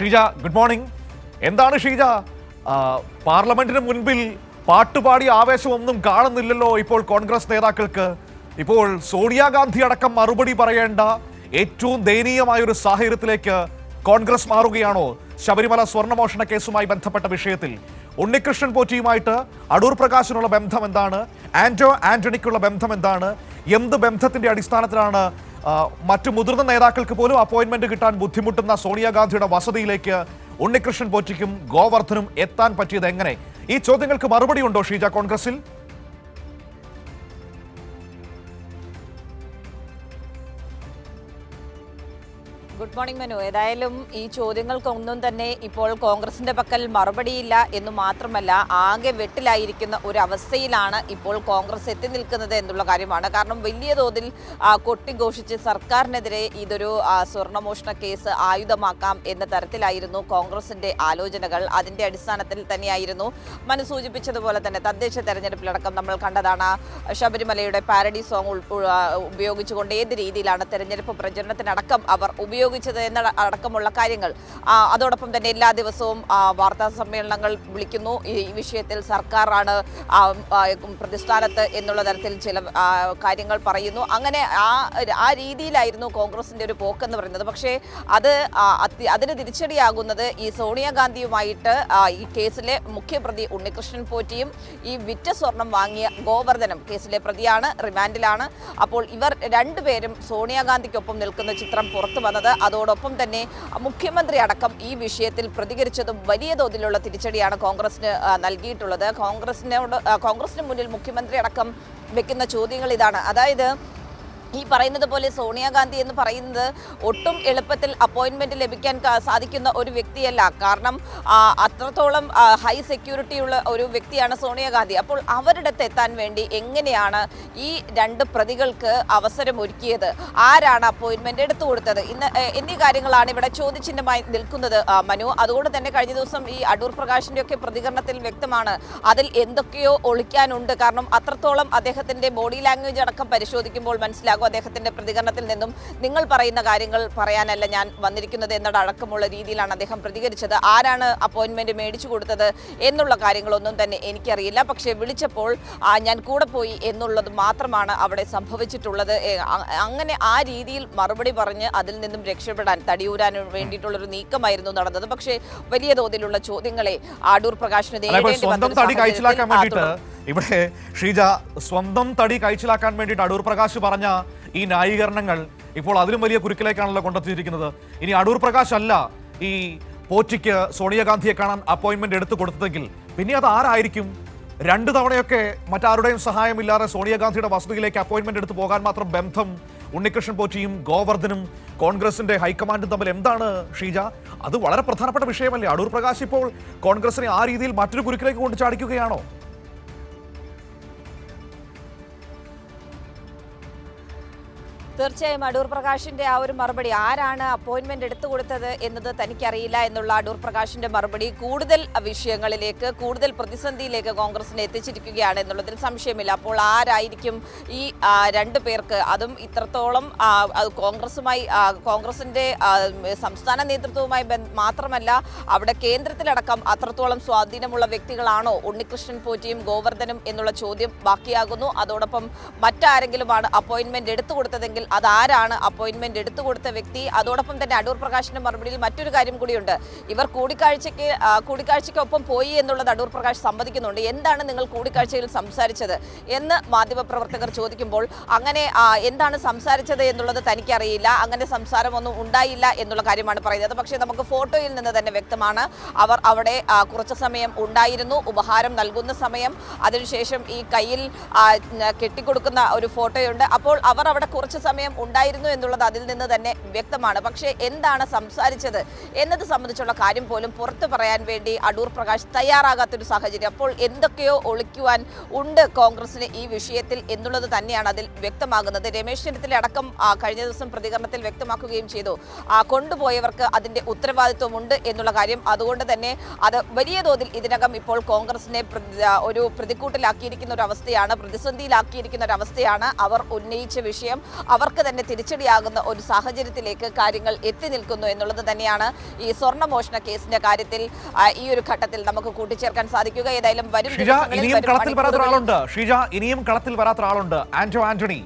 Sheeja good morning. എന്താണ് ഷീജ? പാർലമെന്റിന് മുൻപിൽ പാട്ടുപാടി ആവേശമൊന്നും കാണുന്നില്ലല്ലോ ഇപ്പോൾ കോൺഗ്രസ് നേതാക്കൾക്ക്. ഇപ്പോൾ സോണിയാഗാന്ധി അടക്കം മറുപടി പറയേണ്ട ഏറ്റവും ദയനീയമായ ഒരു സാഹചര്യത്തിലേക്ക് കോൺഗ്രസ് മാറുകയാണോ? ശബരിമല സ്വർണമോഷണ കേസുമായി ബന്ധപ്പെട്ട വിഷയത്തിൽ ഉണ്ണികൃഷ്ണൻ പോറ്റിയുമായിട്ട് അടൂർ പ്രകാശിനുള്ള ബന്ധം എന്താണ്? ആന്റോ ആന്റണിക്കുള്ള ബന്ധം എന്താണ്? എന്ത് ബന്ധത്തിന്റെ അടിസ്ഥാനത്തിലാണ് മറ്റു മുതിർന്ന നേതാക്കൾക്ക് പോലും അപ്പോയിന്റ്മെന്റ് കിട്ടാൻ ബുദ്ധിമുട്ടുന്ന സോണിയാഗാന്ധിയുടെ വസതിയിലേക്ക് ഉണ്ണികൃഷ്ണൻ പോറ്റിക്കും ഗോവർദ്ധനും എത്താൻ പറ്റിയത് എങ്ങനെ? ഈ ചോദ്യങ്ങൾക്ക് മറുപടി ഉണ്ടോ ഷീജ കോൺഗ്രസിൽ? Good morning Manu. ഏതായാലും ഈ ചോദ്യങ്ങൾക്കൊന്നും തന്നെ ഇപ്പോൾ കോൺഗ്രസിന്റെ പക്കൽ മറുപടിയില്ല എന്ന് മാത്രമല്ല ആകെ വെട്ടിലായിരിക്കുന്ന ഒരു അവസ്ഥയിലാണ് ഇപ്പോൾ കോൺഗ്രസ് എത്തി നിൽക്കുന്നത് എന്നുള്ള കാര്യമാണ്. കാരണം വലിയ തോതിൽ കൊട്ടിഘോഷിച്ച് സർക്കാരിനെതിരെ ഇതൊരു സ്വർണമോഷണ കേസ് ആയുധമാക്കാം എന്ന തരത്തിലായിരുന്നു കോൺഗ്രസിന്റെ ആലോചനകൾ. അതിന്റെ അടിസ്ഥാനത്തിൽ തന്നെയായിരുന്നു മനു സൂചിപ്പിച്ചതുപോലെ തന്നെ തദ്ദേശ തെരഞ്ഞെടുപ്പിലടക്കം നമ്മൾ കണ്ടതാണ്. ശബരിമലയുടെ പാരഡി സോങ് ഉപയോഗിച്ചുകൊണ്ട് ഏത് രീതിയിലാണ് തെരഞ്ഞെടുപ്പ് പ്രചരണത്തിനടക്കം അവർ ഉപയോഗിച്ചത് എന്ന അടക്കമുള്ള കാര്യങ്ങൾ. അതോടൊപ്പം തന്നെ എല്ലാ ദിവസവും വാർത്താ സമ്മേളനങ്ങൾ വിളിക്കുന്നു. ഈ വിഷയത്തിൽ ആ, പ്രതിസ്ഥാനത്ത് എന്നുള്ള തരത്തിൽ ചില കാര്യങ്ങൾ പറയുന്നു. അങ്ങനെ ആ ആ രീതിയിലായിരുന്നു കോൺഗ്രസിന്റെ ഒരു പോക്കെന്ന് പറയുന്നത്. പക്ഷേ അത് അതിന് തിരിച്ചടിയാകുന്നത് ഈ സോണിയാഗാന്ധിയുമായിട്ട് ഈ കേസിലെ മുഖ്യപ്രതി ഉണ്ണികൃഷ്ണൻ പോറ്റിയും ഈ വിറ്റ സ്വർണം വാങ്ങിയ ഗോവർദ്ധനം കേസിലെ പ്രതിയാണ് റിമാൻഡിലാണ്. അപ്പോൾ ഇവർ രണ്ടുപേരും സോണിയാഗാന്ധിക്കൊപ്പം നിൽക്കുന്ന ചിത്രം പുറത്തു വന്നത് അതോടൊപ്പം തന്നെ മുഖ്യമന്ത്രി അടക്കം ഈ വിഷയത്തിൽ പ്രതികരിച്ചതും വലിയ തോതിലുള്ള തിരിച്ചടിയാണ് കോൺഗ്രസിന് നൽകിയിട്ടുള്ളത്. കോൺഗ്രസിനോട് കോൺഗ്രസിന് മുന്നിൽ മുഖ്യമന്ത്രി അടക്കം വെക്കുന്ന ചോദ്യങ്ങൾ ഇതാണ്. അതായത് ഈ പറയുന്നത് പോലെ സോണിയാഗാന്ധി എന്ന് പറയുന്നത് ഒട്ടും എളുപ്പത്തിൽ അപ്പോയിൻമെന്റ് ലഭിക്കാൻ സാധിക്കുന്ന ഒരു വ്യക്തിയല്ല. കാരണം അത്രത്തോളം ഹൈ സെക്യൂരിറ്റി ഉള്ള ഒരു വ്യക്തിയാണ് സോണിയാഗാന്ധി. അപ്പോൾ അവരുടെ എത്താൻ വേണ്ടി എങ്ങനെയാണ് ഈ രണ്ട് പ്രതികൾക്ക് അവസരം ഒരുക്കിയത് ആരാണ് അപ്പോയിൻമെന്റ് എടുത്തു കൊടുത്തത്? ഇന്ന് എന്നീ കാര്യങ്ങളാണ് ഇവിടെ ചോദ്യചിഹ്നമായി നിൽക്കുന്നത് മനു. അതുകൊണ്ട് തന്നെ കഴിഞ്ഞ ദിവസം ഈ അടൂർ പ്രകാശിന്റെയൊക്കെ പ്രതികരണത്തിൽ വ്യക്തമാണ് അതിൽ എന്തൊക്കെയോ ഒളിക്കാനുണ്ട്. കാരണം അത്രത്തോളം അദ്ദേഹത്തിന്റെ ബോഡി ലാംഗ്വേജ് അടക്കം പരിശോധിക്കുമ്പോൾ മനസ്സിലാകും. അദ്ദേഹത്തിന്റെ പ്രതികരണത്തിൽ നിന്നും നിങ്ങൾ പറയുന്ന കാര്യങ്ങൾ പറയാനല്ല ഞാൻ വന്നിരിക്കുന്നത് എന്നതടക്കമുള്ള രീതിയിലാണ് അദ്ദേഹം പ്രതികരിച്ചത്. ആരാണ് അപ്പോയിന്റ്മെന്റ് മേടിച്ചു കൊടുത്തത് എന്നുള്ള കാര്യങ്ങളൊന്നും തന്നെ എനിക്കറിയില്ല. പക്ഷേ വിളിച്ചപ്പോൾ ഞാൻ കൂടെ പോയി എന്നുള്ളത് മാത്രമാണ് അവിടെ സംഭവിച്ചിട്ടുള്ളത്. അങ്ങനെ ആ രീതിയിൽ മറുപടി പറഞ്ഞ് അതിൽ നിന്നും രക്ഷപ്പെടാൻ തടിയൂരാൻ വേണ്ടിയിട്ടുള്ളൊരു നീക്കമായിരുന്നു നടന്നത്. പക്ഷേ വലിയ തോതിലുള്ള ചോദ്യങ്ങളെ ആടൂർ പ്രകാശിന് നേരിടേണ്ടി ഇവിടെ ഷീജ സ്വന്തം തടി കഴിച്ചിലാക്കാൻ വേണ്ടിയിട്ട് അടൂർ പ്രകാശ് പറഞ്ഞ ഈ ന്യായീകരണങ്ങൾ ഇപ്പോൾ അതിലും വലിയ കുരുക്കിലേക്കാണല്ലോ കൊണ്ടെത്തിയിരിക്കുന്നത്. ഇനി അടൂർ പ്രകാശ് അല്ല ഈ പോറ്റിക്ക് സോണിയാഗാന്ധിയെ കാണാൻ അപ്പോയിന്റ്മെന്റ് എടുത്തു കൊടുത്തതെങ്കിൽ പിന്നെ അത് ആരായിരിക്കും? രണ്ടു തവണയൊക്കെ മറ്റാരുടെയും സഹായമില്ലാതെ സോണിയാഗാന്ധിയുടെ വസതിയിലേക്ക് അപ്പോയിന്റ്മെന്റ് എടുത്ത് പോകാൻ മാത്രം ബന്ധം ഉണ്ണികൃഷ്ണൻ പോറ്റിയും ഗോവർദ്ധനും കോൺഗ്രസിന്റെ ഹൈക്കമാൻഡും തമ്മിൽ എന്താണ് ഷീജ? അത് വളരെ പ്രധാനപ്പെട്ട വിഷയമല്ലേ? അടൂർ പ്രകാശ് ഇപ്പോൾ കോൺഗ്രസിനെ ആ രീതിയിൽ മറ്റൊരു കുരുക്കിലേക്ക് കൊണ്ട് ചാടിക്കുകയാണോ തീർച്ചയായും അടൂർ പ്രകാശിന്റെ ആ ഒരു മറുപടി ആരാണ് അപ്പോയിന്റ്മെന്റ് എടുത്തു കൊടുത്തത് എന്നത് തനിക്കറിയില്ല എന്നുള്ള അടൂർ പ്രകാശിന്റെ മറുപടി കൂടുതൽ വിഷയങ്ങളിലേക്ക് കൂടുതൽ പ്രതിസന്ധിയിലേക്ക് കോൺഗ്രസിനെ എത്തിച്ചിരിക്കുകയാണ് എന്നുള്ളതിൽ സംശയമില്ല. അപ്പോൾ ആരായിരിക്കും ഈ രണ്ട് പേർക്ക് അതും ഇത്രത്തോളം കോൺഗ്രസുമായി കോൺഗ്രസിന്റെ സംസ്ഥാന നേതൃത്വവുമായി മാത്രമല്ല അവിടെ കേന്ദ്രത്തിലടക്കം അത്രത്തോളം സ്വാധീനമുള്ള വ്യക്തികളാണോ? ഉണ്ണികൃഷ്ണൻ പോറ്റിയും ഗോവർദ്ധനും എന്നുള്ള ചോദ്യം ബാക്കിയാകുന്നു. അതോടൊപ്പം മറ്റാരെങ്കിലുമാണ് അപ്പോയിന്റ്മെന്റ് എടുത്തു കൊടുത്തതെങ്കിൽ അതാരാണ് അപ്പോയിന്റ്മെന്റ് എടുത്തു കൊടുത്ത വ്യക്തി? അതോടൊപ്പം തന്നെ അടൂർ പ്രകാശിന്റെ മറുപടിയിൽ മറ്റൊരു കാര്യം കൂടിയുണ്ട്. ഇവർ കൂടിക്കാഴ്ചയ്ക്ക് ആ, കൂടിക്കാഴ്ചയ്ക്കൊപ്പം പോയി എന്നുള്ളത് അടൂർ പ്രകാശ് സമ്മതിക്കുന്നുണ്ട്. എന്താണ് നിങ്ങൾ കൂടിക്കാഴ്ചയിൽ സംസാരിച്ചത് എന്ന് മാധ്യമപ്രവർത്തകർ ചോദിക്കുമ്പോൾ അങ്ങനെ എന്താണ് സംസാരിച്ചത് എന്നുള്ളത് തനിക്കറിയില്ല അങ്ങനെ സംസാരമൊന്നും ഉണ്ടായില്ല എന്നുള്ള കാര്യമാണ് പറയുന്നത്. പക്ഷേ നമുക്ക് ഫോട്ടോയിൽ നിന്ന് തന്നെ വ്യക്തമാണ്. അവർ അവിടെ കുറച്ച് സമയം ഉണ്ടായിരുന്നു ഉപഹാരം നൽകുന്ന സമയം. അതിനുശേഷം ഈ കയ്യിൽ കെട്ടിക്കൊടുക്കുന്ന ഒരു ഫോട്ടോയുണ്ട്. അപ്പോൾ അവർ അവിടെ കുറച്ച് സമയം ഉണ്ടായിരുന്നു എന്നുള്ളത് അതിൽ നിന്ന് തന്നെ വ്യക്തമാണ്. പക്ഷേ എന്താണ് സംസാരിച്ചത് എന്നത് സംബന്ധിച്ചുള്ള കാര്യം പോലും പുറത്തു പറയാൻ വേണ്ടി അടൂർ പ്രകാശ് തയ്യാറാകാത്തൊരു സാഹചര്യം. അപ്പോൾ എന്തൊക്കെയോ ഒളിക്കുവാൻ ഉണ്ട് കോൺഗ്രസിന് ഈ വിഷയത്തിൽ എന്നുള്ളത് തന്നെയാണ് അതിൽ വ്യക്തമാകുന്നത്. രമേശ് ചെന്നിത്തല അടക്കം കഴിഞ്ഞ ദിവസം പ്രതികരണത്തിൽ വ്യക്തമാക്കുകയും ചെയ്തു. കൊണ്ടുപോയവർക്ക് അതിന്റെ ഉത്തരവാദിത്വമുണ്ട് എന്നുള്ള കാര്യം. അതുകൊണ്ട് തന്നെ അത് വലിയ തോതിൽ ഇതിനകം ഇപ്പോൾ കോൺഗ്രസിനെ ഒരു പ്രതിക്കൂട്ടിലാക്കിയിരിക്കുന്ന ഒരു അവസ്ഥയാണ് പ്രതിസന്ധിയിലാക്കിയിരിക്കുന്ന ഒരു അവസ്ഥയാണ് അവർ ഉന്നയിച്ച വിഷയം. അവർക്ക് തന്നെ തിരിച്ചടിയാകുന്ന ഒരു സാഹചര്യത്തിലേക്ക് കാര്യങ്ങൾ എത്തി നിൽക്കുന്നു എന്നുള്ളത് തന്നെയാണ് ഈ സ്വർണമോഷണ കേസിന്റെ കാര്യത്തിൽ ഈ ഒരു ഘട്ടത്തിൽ നമുക്ക് കൂട്ടിച്ചേർക്കാൻ സാധിക്കുക. ഏതായാലും വരും ഇനിയും കളത്തിൽ വരാത്ത ഒരാളുണ്ട് ഷീജ ഇനിയും കളത്തിൽ വരാത്ത ഒരാളുണ്ട് ആന്റോ ആന്റണി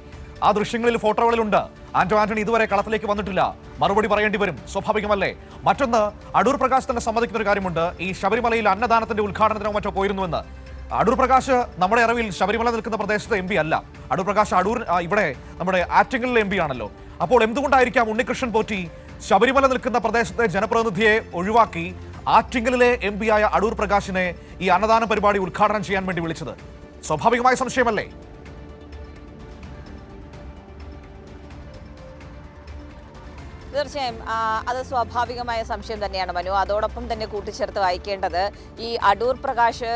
ആ ദൃശ്യങ്ങളിൽ ഫോട്ടോകളിലുണ്ട്. ആന്റോ ആന്റണി ഇതുവരെ കളത്തിലേക്ക് വന്നിട്ടില്ല. മറുപടി പറയേണ്ടി വരും. സ്വാഭാവികമല്ലേ? മറ്റൊന്ന് അടൂർ പ്രകാശ് തന്നെ സമ്മതിക്കുന്ന ഒരു കാര്യമുണ്ട്. ഈ ശബരിമലയിൽ അന്നദാനത്തിന്റെ ഉദ്ഘാടനത്തിനോ മറ്റോ പോയിരുന്നുവെന്ന്. അടൂർ പ്രകാശ് നമ്മുടെ അറിവിൽ ശബരിമല നിൽക്കുന്ന പ്രദേശത്തെ എം അല്ല. അടൂർ പ്രകാശ് അടൂർ ഇവിടെ നമ്മുടെ ആറ്റിങ്ങലിലെ എം ആണല്ലോ. അപ്പോൾ എന്തുകൊണ്ടായിരിക്കാം ഉണ്ണികൃഷ്ണൻ പോറ്റി ശബരിമല നിൽക്കുന്ന പ്രദേശത്തെ ജനപ്രതിനിധിയെ ഒഴിവാക്കി ആറ്റിങ്ങലിലെ എം ആയ അടൂർ പ്രകാശിനെ ഈ അന്നദാന പരിപാടി ഉദ്ഘാടനം ചെയ്യാൻ വേണ്ടി വിളിച്ചത്? സ്വാഭാവികമായ സംശയമല്ലേ? തീർച്ചയായും അത് സ്വാഭാവികമായ സംശയം തന്നെയാണ് മനു. അതോടൊപ്പം തന്നെ കൂട്ടിച്ചേർത്ത് വായിക്കേണ്ടത് ഈ അടൂർ പ്രകാശ്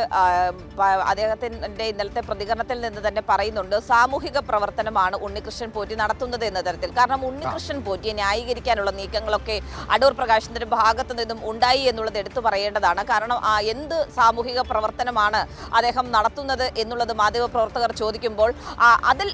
അദ്ദേഹത്തിന്റെ ഇന്നലത്തെ പ്രതികരണത്തിൽ നിന്ന് തന്നെ പറയുന്നുണ്ട് സാമൂഹിക പ്രവർത്തനമാണ് ഉണ്ണികൃഷ്ണൻ പോറ്റി നടത്തുന്നത് എന്ന തരത്തിൽ. കാരണം ഉണ്ണികൃഷ്ണൻ പോറ്റിയെ ന്യായീകരിക്കാനുള്ള നീക്കങ്ങളൊക്കെ അടൂർ പ്രകാശിന്റെ ഭാഗത്തു നിന്നും ഉണ്ടായി എന്നുള്ളത് എടുത്തു പറയേണ്ടതാണ്. കാരണം ആ എന്ത് സാമൂഹിക പ്രവർത്തനമാണ് അദ്ദേഹം നടത്തുന്നത് എന്നുള്ളത് മാധ്യമപ്രവർത്തകർ ചോദിക്കുമ്പോൾ അതിൽ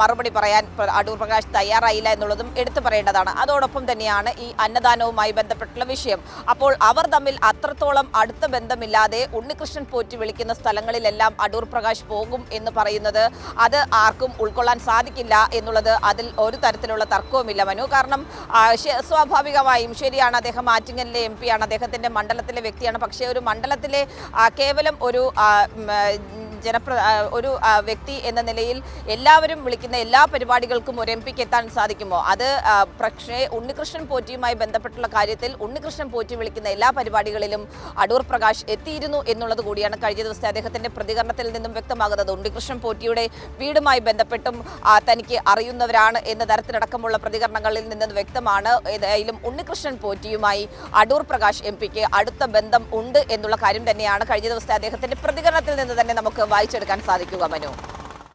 മറുപടി പറയാൻ അടൂർ പ്രകാശ് തയ്യാറായില്ല എന്നുള്ളതും എടുത്തു പറയേണ്ടതാണ്. അതോടൊപ്പം തന്നെയാണ് ഈ അന്നദാനവുമായി ബന്ധപ്പെട്ടുള്ള വിഷയം. അപ്പോൾ അവർ തമ്മിൽ അത്രത്തോളം അടുത്ത ബന്ധമില്ലാതെ ഉണ്ണികൃഷ്ണൻ പോറ്റി വിളിക്കുന്ന സ്ഥലങ്ങളിലെല്ലാം അടൂർ പ്രകാശ് പോകും എന്ന് പറയുന്നത് അത് ആർക്കും ഉൾക്കൊള്ളാൻ സാധിക്കില്ല എന്നുള്ളത് അതിൽ ഒരു തരത്തിലുള്ള തർക്കവുമില്ല മനു. കാരണം സ്വാഭാവികമായും ശരിയാണ് അദ്ദേഹം ആറ്റിങ്ങലിലെ എം ആണ്. അദ്ദേഹത്തിന്റെ മണ്ഡലത്തിലെ വ്യക്തിയാണ്. പക്ഷേ ഒരു മണ്ഡലത്തിലെ കേവലം ഒരു ജനപ്ര ഒരു വ്യക്തി എന്ന നിലയിൽ എല്ലാവരും വിളിക്കുന്ന എല്ലാ പരിപാടികൾക്കും ഒരു എം പിക്ക് എത്താൻ സാധിക്കുമോ? അത് പക്ഷേ ഉണ്ണികൃഷ്ണൻ പോറ്റിയുമായി ബന്ധപ്പെട്ടുള്ള കാര്യത്തിൽ ഉണ്ണികൃഷ്ണൻ പോറ്റി വിളിക്കുന്ന എല്ലാ പരിപാടികളിലും അടൂർ പ്രകാശ് എത്തിയിരുന്നു എന്നുള്ളത് കൂടിയാണ് കഴിഞ്ഞ ദിവസത്തെ അദ്ദേഹത്തിന്റെ പ്രതികരണത്തിൽ നിന്നും വ്യക്തമാകുന്നത്. ഉണ്ണികൃഷ്ണൻ പോറ്റിയുടെ വീടുമായി ബന്ധപ്പെട്ടും തനിക്ക് അറിയുന്നവരാണ് എന്ന തരത്തിലടക്കമുള്ള പ്രതികരണങ്ങളിൽ നിന്നും വ്യക്തമാണ്. ഏതായാലും ഉണ്ണികൃഷ്ണൻ പോറ്റിയുമായി അടൂർ പ്രകാശ് എം അടുത്ത ബന്ധം ഉണ്ട് എന്നുള്ള കാര്യം തന്നെയാണ് കഴിഞ്ഞ ദിവസത്തെ അദ്ദേഹത്തിന്റെ പ്രതികരണത്തിൽ നിന്ന് തന്നെ നമുക്ക് വായിച്ചെടുക്കാൻ സാധിക്കുക മനു.